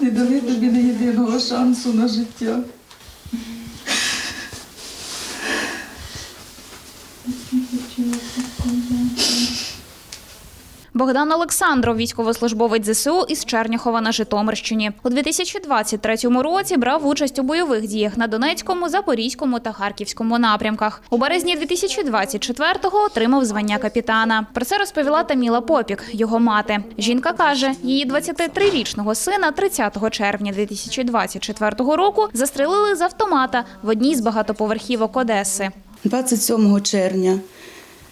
Не дали тобі не єдиного шансу на життя. Богдан Олександров, військовослужбовець ЗСУ із Черняхова на Житомирщині. У 2023 році брав участь у бойових діях на Донецькому, Запорізькому та Харківському напрямках. У березні 2024-го отримав звання капітана. Про це розповіла Таміла Попік, його мати. Жінка каже, її 23-річного сина 30 червня 2024 року застрелили з автомата в одній з багатоповерхівок Одеси. 27 червня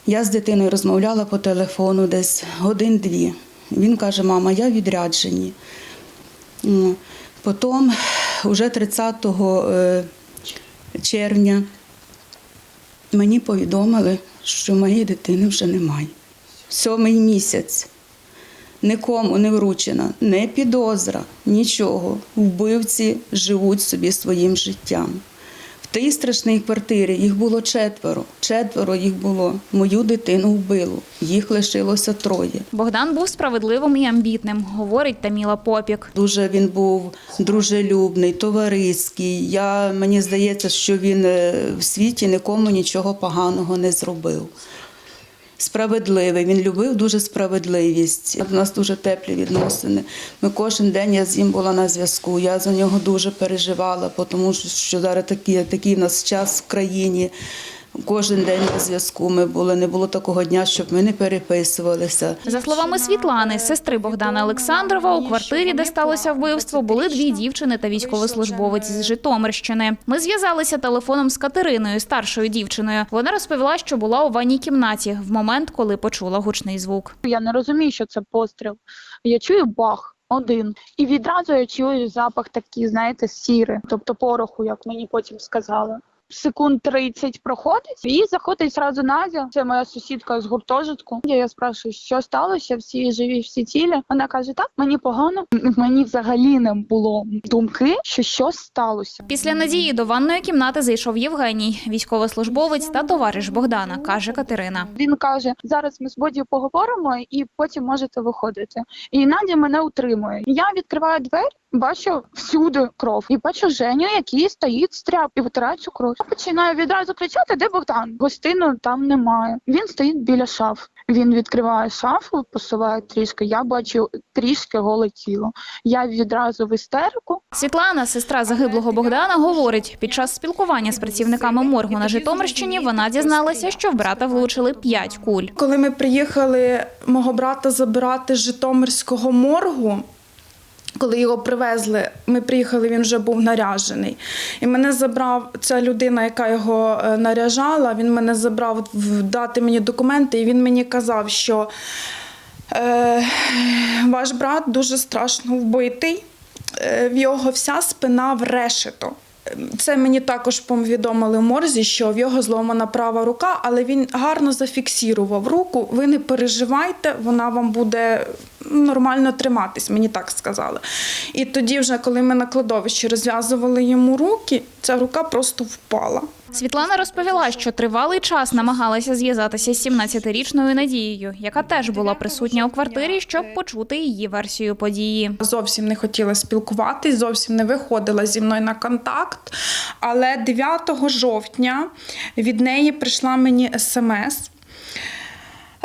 я з дитиною розмовляла по телефону десь годин-дві. Він каже, мама, я в відрядженні. Ну, Потім, уже 30 е, червня, мені повідомили, що моєї дитини вже немає. Сьомий місяць. Нікому не вручена, не підозра, нічого. Вбивці живуть собі своїм життям. Тій страшній квартирі їх було четверо. Четверо їх було. Мою дитину вбило. Їх лишилося троє. Богдан був справедливим і амбітним, говорить Таміла Попік. Дуже він був дружелюбний, товариський. Я, мені здається, що він е, в світі нікому нічого поганого не зробив. Справедливий, він любив дуже справедливість. У нас дуже теплі відносини. Ми кожен день я з ним була на зв'язку. Я за нього дуже переживала, тому що зараз такий, такий у нас час в країні. Кожен день на зв'язку ми були. Не було такого дня, щоб ми не переписувалися. За словами Світлани, сестри Богдана Олександрова, у квартирі, де сталося вбивство, були дві дівчини та військовослужбовець з Житомирщини. Ми зв'язалися телефоном з Катериною, старшою дівчиною. Вона розповіла, що була у ванній кімнаті в момент, коли почула гучний звук. Я не розумію, що це постріл. Я чую бах один. І відразу я чую запах такий, знаєте, сіри, тобто пороху, як мені потім сказали. Секунд 30 проходить і заходить зразу Надя. Це моя сусідка з гуртожитку. Я, я спрашую, що сталося, всі живі, всі цілі. Вона каже: так, мені погано. Мені взагалі не було думки, що щось сталося. Після надії до ванної кімнати зайшов Євгеній, військовослужбовець та товариш Богдана, каже Катерина. Він каже: зараз ми з Бодію поговоримо, і потім можете виходити. І Надя мене утримує. Я відкриваю двері, бачу всюди кров, і бачу Женю, який стоїть стряп і витирає цю кров. Я починаю відразу кричати: де Богдан? Гостину там немає. Він стоїть біля шаф. Він відкриває шафу, посуває трішки. Я бачу трішки голе тіло. Я відразу в істерику. Світлана, сестра загиблого Богдана, говорить, під час спілкування з працівниками моргу на Житомирщині вона дізналася, що в брата влучили п'ять куль. Коли ми приїхали мого брата забирати з Житомирського моргу, коли його привезли, ми приїхали, він вже був наряжений. І мене забрав ця людина, яка його е, наряжала. Він мене забрав дати мені документи, і він мені казав, що е, ваш брат дуже страшно вбитий, е, в його вся спина в решето. Це мені також повідомили в морзі, що в його зломана права рука, але він гарно зафіксував руку. Ви не переживайте, вона вам буде нормально триматись, мені так сказали. І тоді, вже коли ми на кладовищі розв'язували йому руки, ця рука просто впала. Світлана розповіла, що тривалий час намагалася зв'язатися з 17-річною Надією, яка теж була присутня у квартирі, щоб почути її версію події. Зовсім не хотіла спілкуватись, зовсім не виходила зі мною на контакт. Але 9 жовтня від неї прийшла мені смс.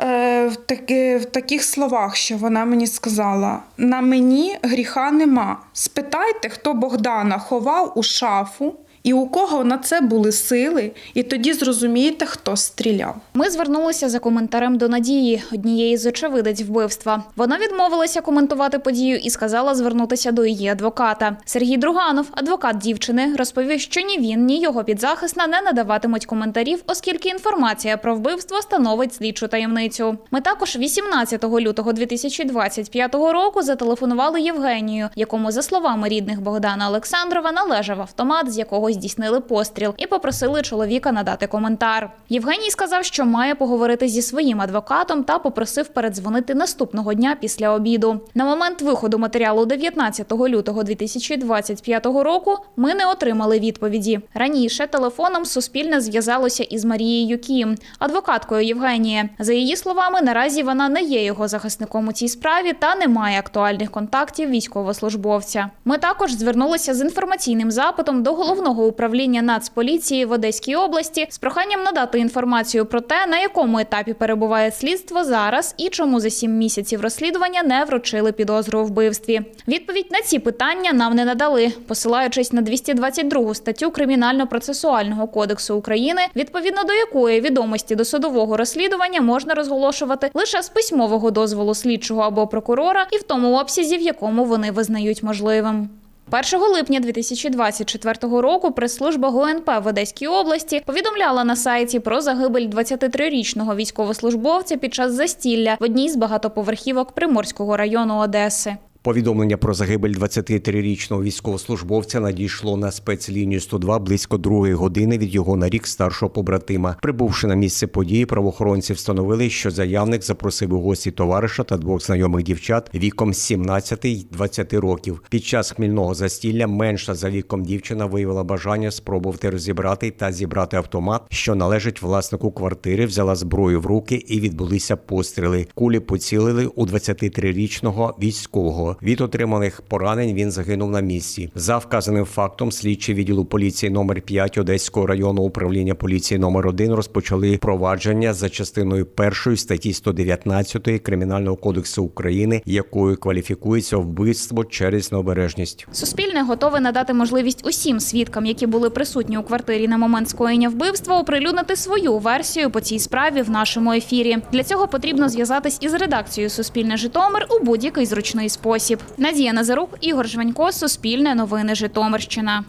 Е, В, таки, в таких словах, що вона мені сказала: на мені гріха нема. Спитайте, хто Богдана ховав у шафу і у кого на це були сили, і тоді зрозумієте, хто стріляв. Ми звернулися за коментарем до Надії, однієї з очевидець вбивства. Вона відмовилася коментувати подію і сказала звернутися до її адвоката. Сергій Друганов, адвокат дівчини, розповів, що ні він, ні його підзахисна не надаватимуть коментарів, оскільки інформація про вбивство становить слідчу таємницю. Ми також 18 лютого 2025 року зателефонували Євгенію, якому, за словами рідних Богдана Олександрова, належав автомат, з якого здійснили постріл, і попросили чоловіка надати коментар. Євгеній сказав, що має поговорити зі своїм адвокатом та попросив передзвонити наступного дня після обіду. На момент виходу матеріалу 19 лютого 2025 року ми не отримали відповіді. Раніше телефоном Суспільне зв'язалося із Марією Кім, адвокаткою Євгенія. За її словами, наразі вона не є його захисником у цій справі та не має актуальних контактів військовослужбовця. Ми також звернулися з інформаційним запитом до головного управління Нацполіції в Одеській області з проханням надати інформацію про те, на якому етапі перебуває слідство зараз і чому за сім місяців розслідування не вручили підозру у вбивстві. Відповідь на ці питання нам не надали, посилаючись на 222 статтю Кримінально-процесуального кодексу України, відповідно до якої відомості до судового розслідування можна розголошувати лише з письмового дозволу слідчого або прокурора і в тому обсязі, в якому вони визнають можливим. 1 липня 2024 року прес-служба ГУНП в Одеській області повідомляла на сайті про загибель 23-річного військовослужбовця під час застілля в одній з багатоповерхівок Приморського району Одеси. Повідомлення про загибель 23-річного військовослужбовця надійшло на спецлінію 102 близько другої години від його на рік старшого побратима. Прибувши на місце події, правоохоронці встановили, що заявник запросив у гості товариша та двох знайомих дівчат віком 17 й 20 років. Під час хмільного застілля менша за віком дівчина виявила бажання спробувати розібрати та зібрати автомат, що належить власнику квартири, взяла зброю в руки і відбулися постріли. Кулі поцілили у 23-річного військового. Від отриманих поранень він загинув на місці. За вказаним фактом, слідчі відділу поліції номер 5 Одеського районного управління поліції номер 1 розпочали провадження за частиною першої статті 119 Кримінального кодексу України, якою кваліфікується вбивство через необережність. Суспільне готове надати можливість усім свідкам, які були присутні у квартирі на момент скоєння вбивства, оприлюднити свою версію по цій справі в нашому ефірі. Для цього потрібно зв'язатись із редакцією Суспільне Житомир у будь-який зручний спосіб. Надія Назарук, Ігор Жванько, Суспільне новини Житомирщина.